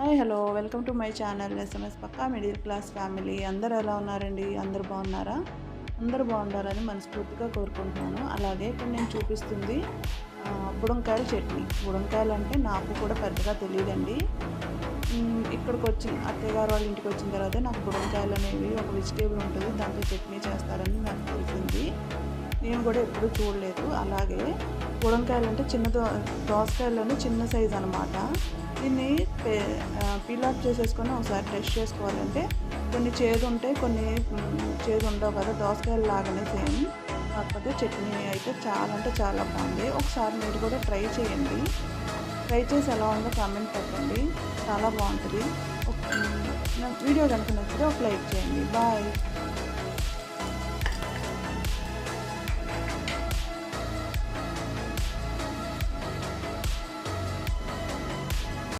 Hi hello. Welcome to my channel SMS Pakka middle class family. అందరు ఎలా ఉన్నారండి? అందరు బాగున్నారా? అందరు బాగుండాలని మనస్ఫూర్తిగా కోరుకుంటున్నాను. అలాగే ఇక్కడ నేను చూపిస్తుంది బుడంకాయల చట్నీ. బుడంకాయలు అంటే నాకు కూడా పెద్దగా తెలియదండి. ఇక్కడికి వచ్చిన అత్తయ్యగారు వాళ్ళ ఇంటికి వచ్చిన తర్వాత నాకు బుడంకాయలు అనేవి ఒక వెజిటేబుల్ ఉంటుంది. దాంతో చట్నీ చేస్తారని నాకు తెలిసింది. నేను కూడా ఎప్పుడూ చూడలేదు. అలాగే బుడంకాయలు అంటే చిన్న దో దోసకాయలోనే చిన్న సైజ్ అనమాట దీన్ని పీల్ ఆఫ్ చేసేసుకొని ఒకసారి టెస్ట్ చేసుకోవాలంటే కొన్ని చేదు ఉంటాయి కొన్ని చేదు ఉండవు కదా దోసకాయలు లాగానే సేమ్. కాకపోతే చట్నీ అయితే చాలా అంటే చాలా బాగుంది. ఒకసారి మీరు కూడా ట్రై చేయండి. ట్రై చేసి ఎలా ఉందో కామెంట్ పెట్టండి. చాలా బాగుంటుంది. వీడియో కనుక నచ్చితే ఒక లైక్ చేయండి. బాయ్.